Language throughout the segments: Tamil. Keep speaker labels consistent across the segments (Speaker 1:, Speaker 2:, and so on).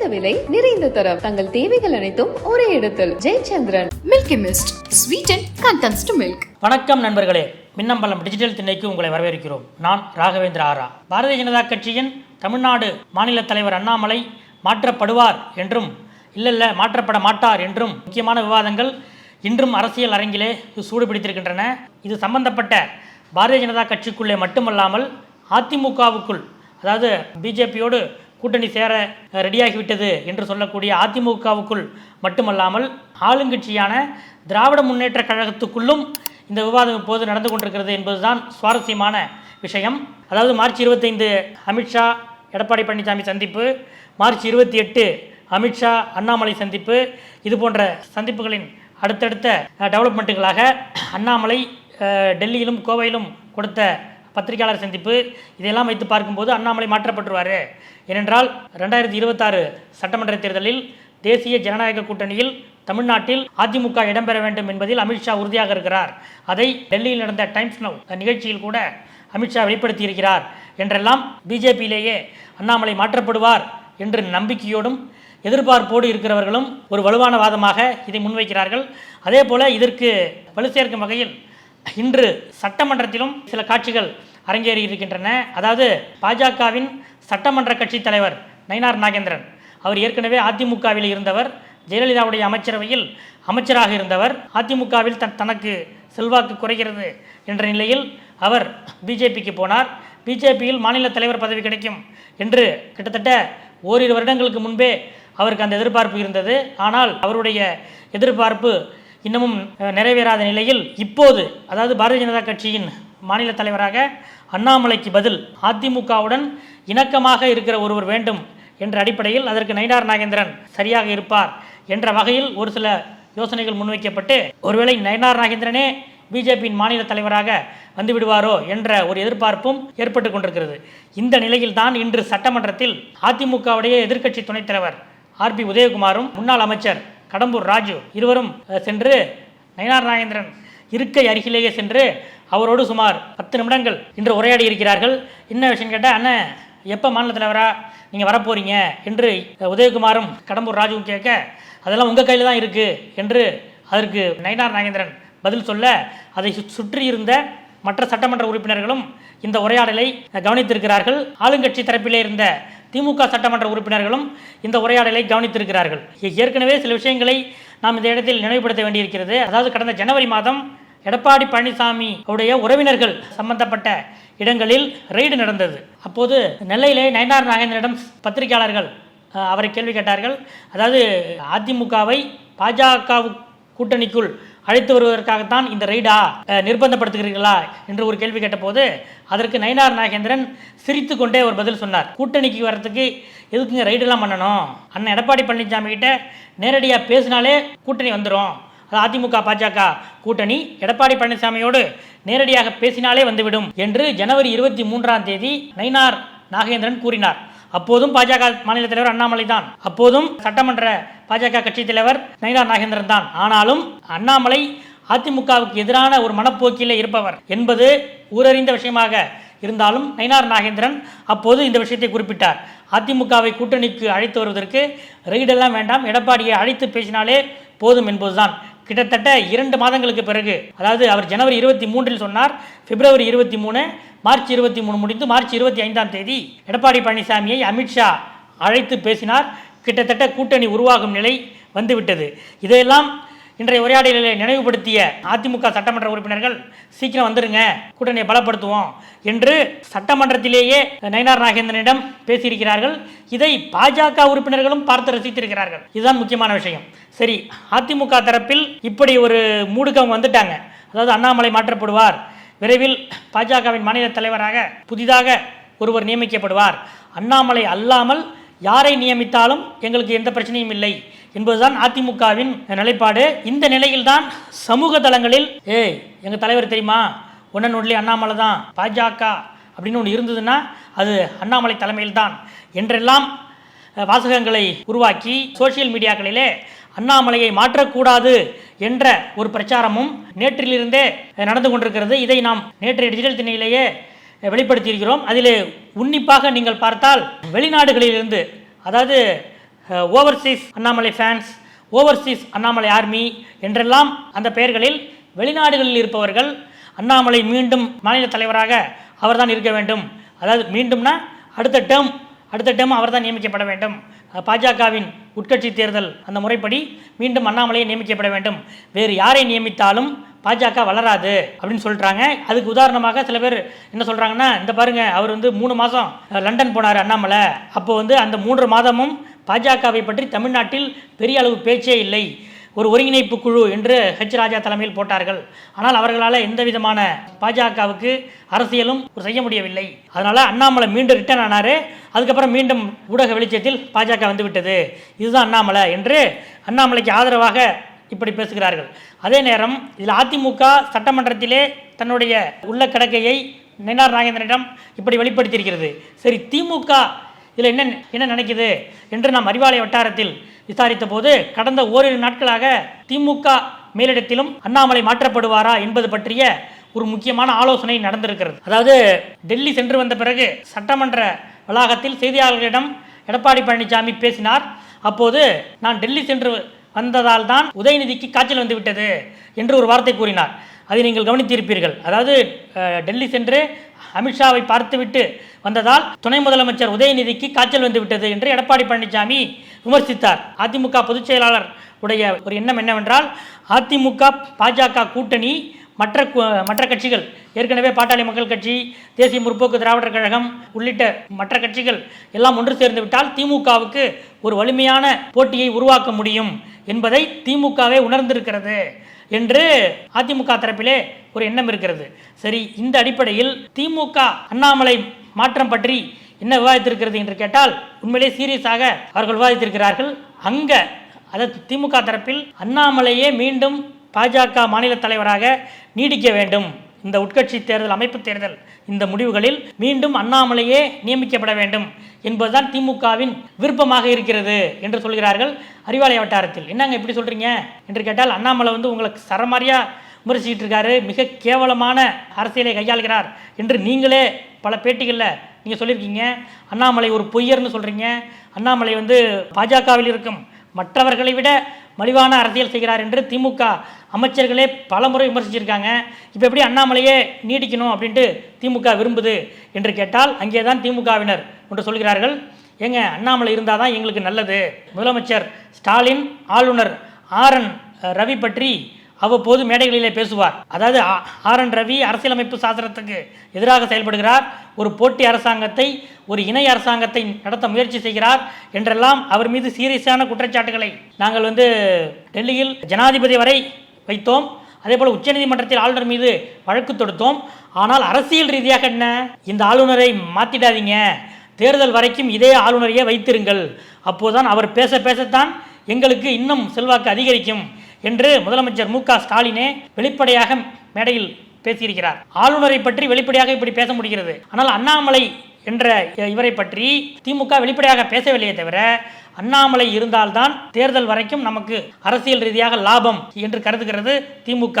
Speaker 1: குறைந்த விலை நிறைந்த தரம். தங்கள் தேவைகள் அனைத்தும் ஒரே இடத்தில். Jayachandran.
Speaker 2: Milky Mist, sweetened contents to milk.
Speaker 3: வணக்கம் நண்பர்களே. மின்னம்பலம் டிஜிட்டல் திண்ணைக்கு உங்களை வரவேற்கிறோம். நான் ராகவேந்திர ஆரா. பாரதிய ஜனதா கட்சியின் தமிழ்நாடு மாநில தலைவர் அண்ணாமலை மாற்றப்படுவார் என்றும் இல்லல்ல மாற்றப்பட மாட்டார் என்றும் முக்கியமான விவாதங்கள் இன்றும் அரசியல் அரங்கிலே சூடு பிடித்திருக்கின்றன இது சம்பந்தப்பட்ட பாரதிய ஜனதா கட்சிக்குள்ளே மட்டுமல்லாமல் அதிமுகவுக்குள் அதாவது பிஜேபியோடு கூட்டணி சேர ரெடியாகிவிட்டது என்று சொல்லக்கூடிய அதிமுகவுக்குள் மட்டுமல்லாமல் ஆளுங்கட்சியான திராவிட முன்னேற்ற கழகத்துக்குள்ளும் இந்த விவாதம் இப்போது நடந்து கொண்டிருக்கிறது என்பதுதான் சுவாரஸ்யமான விஷயம். அதாவது மார்ச் இருபத்தைந்து அமித்ஷா எடப்பாடி பழனிசாமி சந்திப்பு மார்ச் இருபத்தி எட்டு அமித்ஷா அண்ணாமலை சந்திப்பு இது போன்ற சந்திப்புகளின் அடுத்தடுத்த டெவலப்மெண்ட்டுகளாக அண்ணாமலை டெல்லியிலும் கோவையிலும் கொடுத்த பத்திரிகையாளர் சந்திப்பு இதையெல்லாம் வைத்து பார்க்கும்போது அண்ணாமலை மாற்றப்பட்டுருவார். ஏனென்றால் ரெண்டாயிரத்தி இருபத்தாறு சட்டமன்ற தேர்தலில் தேசிய ஜனநாயக கூட்டணியில் தமிழ்நாட்டில் அதிமுக இடம்பெற வேண்டும் என்பதில் அமித்ஷா உறுதியாக இருக்கிறார். அதை டெல்லியில் நடந்த டைம்ஸ் நவ் நிகழ்ச்சியில் கூட அமித்ஷா வெளிப்படுத்தியிருக்கிறார் என்றெல்லாம் பிஜேபியிலேயே அண்ணாமலை மாற்றப்படுவார் என்று நம்பிக்கையோடும் எதிர்பார்ப்போடு இருக்கிறவர்களும் ஒரு வலுவான வாதமாக இதை முன்வைக்கிறார்கள். அதே போல இதற்கு வலு சேர்க்கும் வகையில் இன்று சட்டமன்றத்திலும் சில காட்சிகள் அரங்கேறி இருக்கின்றன அதாவது பாஜகவின் சட்டமன்ற கட்சித் தலைவர் நயினார் நாகேந்திரன். அவர் ஏற்கனவே அதிமுகவில் இருந்தவர் ஜெயலலிதாவுடைய அமைச்சரவையில் அமைச்சராக இருந்தவர். அதிமுகவில் தன் தனக்கு செல்வாக்கு குறைகிறது என்ற நிலையில் அவர் பிஜேபிக்கு போனார். பிஜேபியில் மாநில தலைவர் பதவி கிடைக்கும் என்று கிட்டத்தட்ட ஓரிரு வருடங்களுக்கு முன்பே அவருக்கு அந்த எதிர்பார்ப்பு இருந்தது. ஆனால் அவருடைய எதிர்பார்ப்பு இன்னமும் நிறைவேறாத நிலையில் இப்போது அதாவது பாரதிய ஜனதா கட்சியின் மாநில தலைவராக அண்ணாமலைக்கு பதில். அதிமுகவுடன் இணக்கமாக இருக்கிற ஒருவர் வேண்டும் என்ற அடிப்படையில் அதற்கு நயினார் நாகேந்திரன் சரியாக இருப்பார் என்ற வகையில் ஒரு சில யோசனைகள் முன்வைக்கப்பட்டு ஒருவேளை நயினார் நாகேந்திரனே பிஜேபியின் மாநில தலைவராக வந்து விடுவாரோ என்ற ஒரு எதிர்பார்ப்பும் ஏற்பட்டு கொண்டிருக்கிறது. இந்த நிலையில் தான் இன்று சட்டமன்றத்தில் அதிமுகவுடைய எதிர்க்கட்சி துணைத் தலைவர் ஆர்பி உதயகுமாரும் முன்னாள் அமைச்சர் கடம்பூர் ராஜு இருவரும் சென்று நயினார் நாகேந்திரன் இருக்கை அருகிலேயே சென்று அவரோடு சுமார் பத்து நிமிடங்கள் இன்று உரையாடி இருக்கிறார்கள். என்ன விஷயம் கேட்டால் அண்ணன் எப்போ மாநில தலைவரா நீங்கள் வரப்போறீங்க? என்று உதயகுமாரும் கடம்பூர் ராஜுவும் கேட்க அதெல்லாம் உங்கள் கையில் தான் இருக்குது என்று அதற்கு நயினார் நாகேந்திரன் பதில் சொல்ல அதை சு- சுற்றியிருந்த மற்ற சட்டமன்ற உறுப்பினர்களும் இந்த உரையாடலை கவனித்திருக்கிறார்கள். ஆளுங்கட்சி தரப்பிலே இருந்த திமுக சட்டமன்ற உறுப்பினர்களும் இந்த உரையாடலை கவனித்திருக்கிறார்கள். ஏற்கனவே சில விஷயங்களை நாம் இந்த இடத்தில் நினைவுபடுத்த வேண்டியிருக்கிறது. அதாவது கடந்த ஜனவரி மாதம் எடப்பாடி பழனிசாமி உடைய உறவினர்கள் சம்பந்தப்பட்ட இடங்களில் ரெய்டு நடந்தது. அப்போது நெல்லையிலே நயனார் நாகேந்திரனிடம் பத்திரிகையாளர்கள் அவரை கேள்வி கேட்டார்கள். அதாவது அதிமுகவை பாஜக கூட்டணிக்குள் அழைத்து வருவதற்காகத்தான் இந்த ரெய்டா நிர்பந்தப்படுத்துகிறீர்களா என்று ஒரு கேள்வி கேட்டபோது அதற்கு நயினார் நாகேந்திரன் சிரித்து கொண்டே ஒரு பதில் சொன்னார். கூட்டணிக்கு வர்றதுக்கு எதுக்குங்க ரைடெல்லாம் பண்ணணும்? அண்ணன் எடப்பாடி பழனிசாமி கிட்ட நேரடியாக பேசினாலே கூட்டணி வந்துடும் அதிமுக பாஜக கூட்டணி எடப்பாடி பழனிசாமியோடு நேரடியாக பேசினாலே வந்துவிடும் என்று ஜனவரி இருபத்தி மூன்றாம் தேதி நயினார் நாகேந்திரன் கூறினார். அப்போதும் பாஜக மாநில தலைவர் அண்ணாமலை தான். அப்போதும் சட்டமன்ற பாஜக கட்சி தலைவர் நயினார் நாகேந்திரன் தான். ஆனாலும் அண்ணாமலை அதிமுகவுக்கு எதிரான ஒரு மனப்போக்கிலே இருப்பவர் என்பது ஊரறிந்த விஷயமாக இருந்தாலும் நயினார் நாகேந்திரன் அப்போது இந்த விஷயத்தை குறிப்பிட்டார். அதிமுகவை கூட்டணிக்கு அழைத்து வருவதற்கு ரெய்டெல்லாம் வேண்டாம். எடப்பாடியை அழைத்து பேசினாலே போதும் என்பதுதான். கிட்டத்தட்ட இரண்டு மாதங்களுக்கு பிறகு அதாவது அவர் ஜனவரி இருபத்தி மூன்றில் சொன்னார் பிப்ரவரி இருபத்தி மூணு மார்ச் இருபத்தி மூணு முடிந்து மார்ச் இருபத்தி ஐந்தாம் தேதி எடப்பாடி பழனிசாமியை அமித்ஷா அழைத்து பேசினார். கிட்டத்தட்ட கூட்டணி உருவாகும் நிலை வந்துவிட்டது. இதையெல்லாம் இன்றைய உரையாடலில் நினைவுபடுத்திய அதிமுக சட்டமன்ற உறுப்பினர்கள் சீக்கிரம் வந்துருங்க. கூட்டணியை பலப்படுத்துவோம் என்று சட்டமன்றத்திலேயே நயினார் நாகேந்திரனிடம் பேசியிருக்கிறார்கள். இதை பாஜக உறுப்பினர்களும் பார்த்து ரசித்திருக்கிறார்கள். இதுதான் முக்கியமான விஷயம். சரி அதிமுக தரப்பில் இப்படி ஒரு மூடுக்கு அவங்க வந்துட்டாங்க. அதாவது அண்ணாமலை மாற்றப்படுவார். விரைவில் பாஜகவின் மாநில தலைவராக புதிதாக ஒருவர் நியமிக்கப்படுவார். அண்ணாமலை அல்லாமல் யாரை நியமித்தாலும் எங்களுக்கு எந்த பிரச்சனையும் இல்லை. என்பதுதான் அதிமுகவின் நிலைப்பாடு. இந்த நிலையில்தான் சமூக தளங்களில் ஏய் எங்கள் தலைவர் தெரியுமா? ஒன்னன் ஒன்லி அண்ணாமலை தான் பாஜக அப்படின்னு ஒன்று இருந்ததுன்னா அது அண்ணாமலை தலைமையில் தான் என்றெல்லாம் வாசகங்களை உருவாக்கி சோஷியல் மீடியாக்களிலே அண்ணாமலையை மாற்றக்கூடாது என்ற ஒரு பிரச்சாரமும் நேற்றிலிருந்தே நடந்து கொண்டிருக்கிறது. இதை நாம் நேற்றைய டிஜிட்டல் திணையிலேயே வெளிப்படுத்தியிருக்கிறோம். அதிலே உன்னிப்பாக நீங்கள் பார்த்தால் வெளிநாடுகளிலிருந்து அதாவது overseas Annamalai fans overseas Annamalai army என்றெல்லாம் அந்த பெயர்களில் வெளிநாடுகளில் இருப்பவர்கள் அண்ணாமலை மீண்டும் மாநில தலைவராக அவர்தான் இருக்க வேண்டும். அதாவது மீண்டும்னா அடுத்த டேர்ம் அடுத்த டேர்ம் அவர்தான் நியமிக்கப்பட வேண்டும். பாஜகவின் உட்கட்சி தேர்தல் அந்த முறைப்படி மீண்டும் அண்ணாமலையை நியமிக்கப்பட வேண்டும். வேறு யாரை நியமித்தாலும் பாஜக வளராது அப்படின்னு சொல்கிறாங்க அதுக்கு உதாரணமாக சில பேர் என்ன சொல்கிறாங்கன்னா இந்த பாருங்க அவர் வந்து மூணு மாதம் லண்டன் போனார் அண்ணாமலை. அப்போ வந்து அந்த மூன்று மாதமும் பாஜகவை பற்றி தமிழ்நாட்டில் பெரிய அளவு பேச்சே இல்லை. ஒரு ஒருங்கிணைப்பு குழு என்று ஹெச் ராஜா தலைமையில் போட்டார்கள். ஆனால் அவர்களால் எந்த விதமான பாஜகவுக்கு அரசியலும் செய்ய முடியவில்லை. அதனால் அண்ணாமலை மீண்டும் ரிட்டர்ன் ஆனார். அதுக்கப்புறம் மீண்டும் ஊடக வெளிச்சத்தில் பாஜக வந்துவிட்டது. இதுதான் அண்ணாமலை என்று அண்ணாமலைக்கு ஆதரவாக இப்படி பேசுகிறார்கள். அதே நேரம் இதில் அதிமுக சட்டமன்றத்திலே தன்னுடைய உள்ள கிடக்கையை நயினார் நாகேந்திரனிடம் இப்படி வெளிப்படுத்தியிருக்கிறது. சரி திமுக இதில் என்ன என்ன நினைக்குது என்று நாம் அறிவாலய வட்டாரத்தில் விசாரித்த போது கடந்த ஓரிரு நாட்களாக திமுக மேலிடத்திலும் அண்ணாமலை மாற்றப்படுவாரா என்பது பற்றிய ஒரு முக்கியமான ஆலோசனை நடந்திருக்கிறது. அதாவது டெல்லி சென்று வந்த பிறகு சட்டமன்ற வளாகத்தில் செய்தியாளர்களிடம் எடப்பாடி பழனிசாமி பேசினார். அப்போது நான் டெல்லி சென்று வந்ததால் தான் உதயநிதிக்கு காய்ச்சல் வந்துவிட்டது என்று ஒரு வார்த்தை கூறினார். அதை நீங்கள் கவனித்திருப்பீர்கள். அதாவது டெல்லி சென்று அமித்ஷாவை பார்த்துவிட்டு வந்ததால் துணை முதலமைச்சர் உதயநிதிக்கு காய்ச்சல் வந்துவிட்டது என்று எடப்பாடி பழனிசாமி விமர்சித்தார். அதிமுக பொதுச் செயலாளர் உடைய ஒரு எண்ணம் என்னவென்றால் அதிமுக பாஜக கூட்டணி மற்ற மற்ற கட்சிகள் ஏற்கனவே பாட்டாளி மக்கள் கட்சி தேசிய முற்போக்கு திராவிடர் கழகம் உள்ளிட்ட மற்ற கட்சிகள் எல்லாம் ஒன்று சேர்ந்து விட்டால் திமுகவுக்கு ஒரு வலிமையான போட்டியை உருவாக்க முடியும் என்பதை திமுகவே உணர்ந்திருக்கிறது. என்று அதிமுக தரப்பிலே ஒரு எண்ணம் இருக்கிறது. சரி இந்த அடிப்படையில் திமுக அண்ணாமலை மாற்றம் பற்றி என்ன விவாதித்திருக்கிறது என்று கேட்டால் உண்மையிலே சீரியஸாக அவர்கள் விவாதித்திருக்கிறார்கள். அங்க அதாவது திமுக தரப்பில் அண்ணாமலையே மீண்டும் பாஜக மாநில தலைவராக நீடிக்க வேண்டும். இந்த உட்கட்சி தேர்தல் அமைப்பு தேர்தல் இந்த முடிவுகளில் மீண்டும் அண்ணாமலையே நியமிக்கப்பட வேண்டும். என்பதுதான் திமுகவின் விருப்பமாக இருக்கிறது என்று சொல்கிறார்கள் அறிவாலய வட்டாரத்தில். என்னங்க இப்படி சொல்றீங்க? என்று கேட்டால் அண்ணாமலை வந்து உங்களுக்கு சரமாரியா விமர்சிக்கிட்டு இருக்காரு மிக கேவலமான அரசியலை கையாளுகிறார் என்று நீங்களே பல பேட்டிகளில் நீங்கள் சொல்லியிருக்கீங்க. அண்ணாமலை ஒரு பொய்யர்னு சொல்கிறீங்க அண்ணாமலை வந்து பாஜகவில் இருக்கும் மற்றவர்களை விட மலிவான அரசியல் செய்கிறார் என்று திமுக அமைச்சர்களே பலமுறை விமர்சிச்சிருக்காங்க. இப்போ எப்படி அண்ணாமலையே நீடிக்கணும் அப்படின்ட்டு திமுக விரும்புது? என்று கேட்டால் அங்கே தான் திமுகவினர் என்று சொல்கிறார்கள். ஏங்க அண்ணாமலை இருந்தால் தான் எங்களுக்கு நல்லது. முதலமைச்சர் ஸ்டாலின் ஆளுநர் ஆர் என் ரவி பற்றி அவ்வப்போது மேடைகளிலே பேசுவார். அதாவது ஆ- ஆர் என் ரவி அரசியலமைப்பு சாசனத்துக்கு எதிராக செயல்படுகிறார். ஒரு போட்டி அரசாங்கத்தை ஒரு இணை அரசாங்கத்தை நடத்த முயற்சி செய்கிறார் என்றெல்லாம் அவர் மீது சீரியஸான குற்றச்சாட்டுகளை நாங்கள் வந்து டெல்லியில் ஜனாதிபதி வரை வைத்தோம். அதே போல் உச்சநீதிமன்றத்தில் ஆளுநர் மீது வழக்கு தொடுத்தோம். ஆனால் அரசியல் ரீதியாக என்ன? இந்த ஆளுநரை மாத்திடாதீங்க. தேர்தல் வரைக்கும் இதே ஆளுநரையே வைத்திருங்கள். அப்போதுதான் அவர் பேச பேசத்தான் எங்களுக்கு இன்னும் செல்வாக்கு அதிகரிக்கும் என்று முதலமைச்சர் மு ஸ்டாலினே வெளிப்படையாக மேடையில் பேசியிருக்கிறார். ஆளுநரை பற்றி வெளிப்படையாக இப்படி பேச முடிகிறது. ஆனால் அண்ணாமலை என்ற இவரை பற்றி திமுக வெளிப்படையாக பேசவில்லையே தவிர அண்ணாமலை இருந்தால்தான் தேர்தல் வரைக்கும் நமக்கு அரசியல் ரீதியாக லாபம் என்று கருதுகிறது திமுக.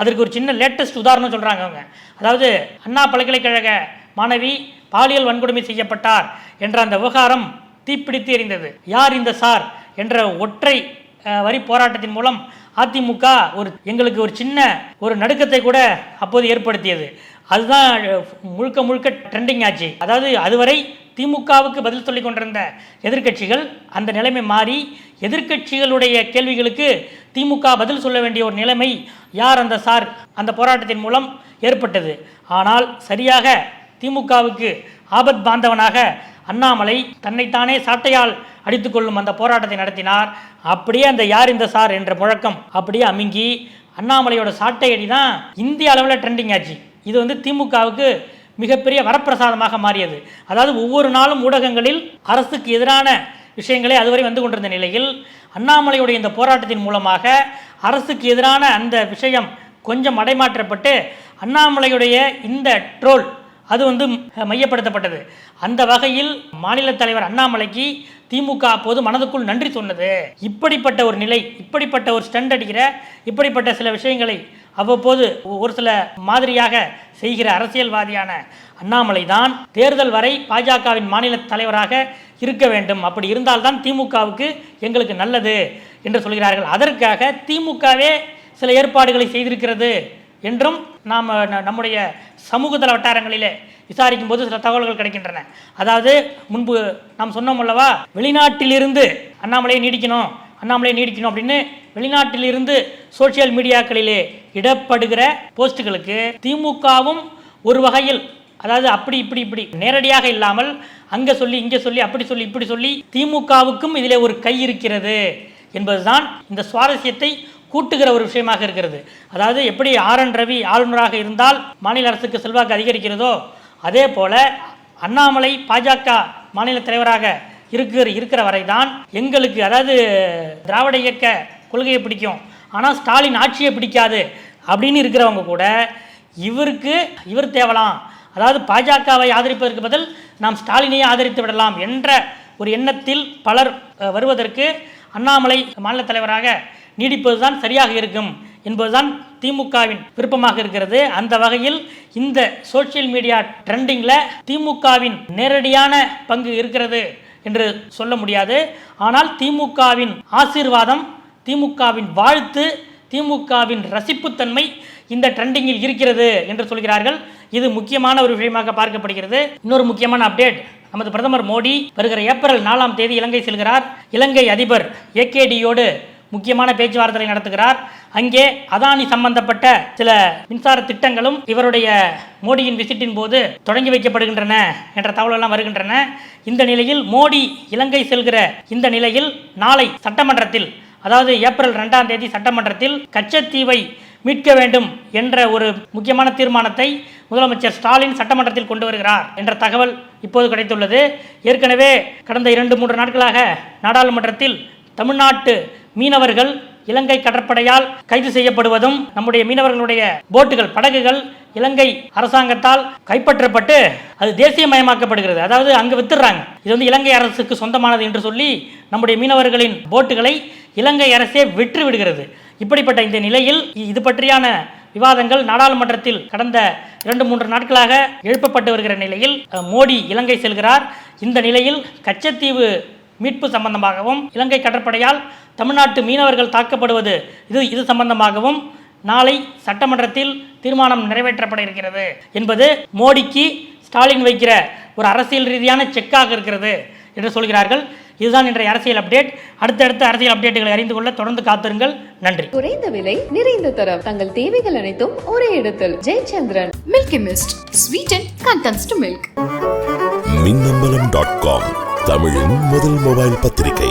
Speaker 3: அதற்கு ஒரு சின்ன லேட்டஸ்ட் உதாரணம் சொல்கிறாங்க அவங்க. அதாவது அண்ணா பல்கலைக்கழக மாணவி பாலியல் வன்கொடுமை செய்யப்பட்டார் என்ற அந்த விவகாரம் தீப்பிடித்து எறிந்தது யார் இந்த சார் என்ற ஒற்றை வரி போராட்டத்தின் மூலம் அதிமுக ஒரு எங்களுக்கு ஒரு சின்ன ஒரு நடுக்கத்தை கூட அப்போது ஏற்படுத்தியது. அதுதான் முழுக்க முழுக்க ட்ரெண்டிங் ஆச்சு. அதாவது அதுவரை திமுகவுக்கு பதில் சொல்லிக் கொண்டிருந்த எதிர்க்கட்சிகள் அந்த நிலைமை மாறி எதிர்க்கட்சிகளுடைய கேள்விகளுக்கு திமுக பதில் சொல்ல வேண்டிய ஒரு நிலைமை யார் அந்த சார் அந்த போராட்டத்தின் மூலம் ஏற்பட்டது. ஆனால் சரியாக திமுகவுக்கு ஆபத் பாந்தவனாக அண்ணாமலை தன்னைத்தானே சாட்டையால் அடித்துக்கொள்ளும் அந்த போராட்டத்தை நடத்தினார். அப்படியே அந்த யார் இந்த சார் என்ற முழக்கம் அப்படியே அமுங்கி அண்ணாமலையோட சாட்டை அடி தான் இந்திய அளவில் ட்ரெண்டிங் ஆச்சு. இது வந்து திமுகவுக்கு மிகப்பெரிய வரப்பிரசாதமாக மாறியது. அதாவது ஒவ்வொரு நாளும் ஊடகங்களில் அரசுக்கு எதிரான விஷயங்களே அதுவரை வந்து கொண்டிருந்த நிலையில் அண்ணாமலையுடைய இந்த போராட்டத்தின் மூலமாக அரசுக்கு எதிரான அந்த விஷயம் கொஞ்சம் அடைமாற்றப்பட்டு அண்ணாமலையுடைய இந்த ட்ரோல் அது வந்து மையப்படுத்தப்பட்டது. அந்த வகையில் மாநில தலைவர் அண்ணாமலைக்கு திமுக அப்போது மனதுக்குள் நன்றி சொன்னது. இப்படிப்பட்ட ஒரு நிலை இப்படிப்பட்ட ஒரு ஸ்டண்ட் அடிக்கிற இப்படிப்பட்ட சில விஷயங்களை அவ்வப்போது ஒரு சில மாதிரியாக செய்கிற அரசியல்வாதியான அண்ணாமலை தான் தேர்தல் வரை பாஜகவின் மாநில தலைவராக இருக்க வேண்டும். அப்படி இருந்தால்தான் திமுகவுக்கு எங்களுக்கு நல்லது என்று சொல்கிறார்கள். அதற்காக திமுகவே சில ஏற்பாடுகளை செய்திருக்கிறது. என்றும் நாம் ந- நம்முடைய சமூகத்தில் வட்டாரங்களிலே விசாரிக்கும் போது சில தகவல்கள் கிடைக்கின்றன. அதாவது முன்பு நாம் சொன்னோம் அல்லவா வெளிநாட்டிலிருந்து அண்ணாமலையை நீடிக்கணும் அண்ணாமலையை நீடிக்கணும் அப்படின்னு வெளிநாட்டிலிருந்து சோஷியல் மீடியாக்களிலே இடப்படுகிற போஸ்ட்டுகளுக்கு திமுகவும் ஒரு வகையில் அதாவது அப்படி இப்படி இப்படி நேரடியாக இல்லாமல் அங்கே சொல்லி இங்கே சொல்லி அப்படி சொல்லி இப்படி சொல்லி திமுகவுக்கும் இதில் ஒரு கை இருக்கிறது என்பதுதான் இந்த சுவாரஸ்யத்தை கூட்டுகிற ஒரு விஷயமாக இருக்கிறது. அதாவது எப்படி ஆர் என் ரவி ஆளுநராக இருந்தால் மாநில அரசுக்கு செல்வாக்கு அதிகரிக்கிறதோ அதே போல அண்ணாமலை பாஜக மாநில தலைவராக இருக்கிற இருக்கிற வரை தான் எங்களுக்கு அதாவது திராவிட இயக்க கொள்கையை பிடிக்கும். ஆனால் ஸ்டாலின் ஆட்சியை பிடிக்காது அப்படின்னு இருக்கிறவங்க கூட இவருக்கு இவர் தேவலாம். அதாவது பாஜகவை ஆதரிப்பதற்கு பதில் நாம் ஸ்டாலினையே ஆதரித்து விடலாம் என்ற ஒரு எண்ணத்தில் பலர் வருவதற்கு அண்ணாமலை மாநில தலைவராக நீடிப்பதுதான் சரியாக இருக்கும் என்பதுதான் திமுகவின் விருப்பமாக இருக்கிறது. அந்த வகையில் இந்த சோஷியல் மீடியா ட்ரெண்டிங்கில் திமுகவின் நேரடியான பங்கு இருக்கிறது என்று சொல்ல முடியாது. ஆனால் திமுகவின் ஆசீர்வாதம் திமுகவின் வாழ்த்து திமுகவின் ரசிப்புத்தன்மை இந்த ட்ரெண்டிங்கில் இருக்கிறது என்று சொல்கிறார்கள். இது முக்கியமான ஒரு விஷயமாக பார்க்கப்படுகிறது. இன்னொரு முக்கியமான அப்டேட் நமது பிரதமர் மோடி வருகிற ஏப்ரல் நாலாம் தேதி இலங்கை செல்கிறார். இலங்கை அதிபர் ஏகேடியோடு முக்கியமான பேச்சுவார்த்தை நடத்துகிறார். அங்கே அதானி சம்பந்தப்பட்ட சில மின்சார திட்டங்களும் இவருடைய மோடியின் விசிட்டின் போது தொடங்கி வைக்கப்படுகின்றன என்ற தகவலெல்லாம் வருகின்றன. இந்த நிலையில் மோடி இலங்கை செல்கிற இந்த நிலையில் நாளை சட்டமன்றத்தில் அதாவது ஏப்ரல் ரெண்டாம் தேதி சட்டமன்றத்தில் கச்சத்தீவை மீட்க வேண்டும் என்ற ஒரு முக்கியமான தீர்மானத்தை முதலமைச்சர் ஸ்டாலின் சட்டமன்றத்தில் கொண்டு வருகிறார் என்ற தகவல் இப்போது கிடைத்துள்ளது. ஏற்கனவே கடந்த இரண்டு மூன்று நாட்களாக நாடாளுமன்றத்தில் தமிழ்நாட்டு மீனவர்கள் இலங்கை கடற்படையால் கைது செய்யப்படுவதும் நம்முடைய மீனவர்களுடைய போட்டுகள் படகுகள் இலங்கை அரசாங்கத்தால் கைப்பற்றப்பட்டு அது தேசியமயமாக்கப்படுகிறது. அதாவது அங்கு வித்துடுறாங்க. இது வந்து இலங்கை அரசுக்கு சொந்தமானது என்று சொல்லி நம்முடைய மீனவர்களின் போட்டுகளை இலங்கை அரசே விற்று விடுகிறது இப்படிப்பட்ட இந்த நிலையில் இது பற்றியான விவாதங்கள் நாடாளுமன்றத்தில் கடந்த இரண்டு மூன்று நாட்களாக எழுப்பப்பட்டு வருகிற நிலையில் மோடி இலங்கை செல்கிறார். இந்த நிலையில் கச்சத்தீவு மீட்பு சம்பந்தமாகவும் இலங்கை கடற்படையால் தமிழ்நாட்டு மீனவர்கள் தாக்கப்படுவது இது இது சம்பந்தமாகவும் நாளை சட்டமன்றத்தில் தீர்மானம் நிறைவேற்றப்பட இருக்கிறது என்பது மோடிக்கு ஸ்டாலின் வைக்கிற ஒரு அரசியல் ரீதியான செக்காக இருக்கிறது என்று சொல்கிறார்கள். இதுதான் இன்றைய அரசியல் அப்டேட் அடுத்தடுத்த அரசியல் அப்டேட்டுகளை அறிந்து கொள்ள தொடர்ந்து காத்திருங்கள். நன்றி.
Speaker 1: குறைந்த விலை நிறைந்த தரம். தங்கள் தேவைகள் அனைத்தும் ஒரே இடத்தில். Jayachandran.
Speaker 2: Milky Mist. Sweeten contents to milk.
Speaker 4: Minnambalam dot com தமிழின் முதல் மொபைல் பத்திரிகை.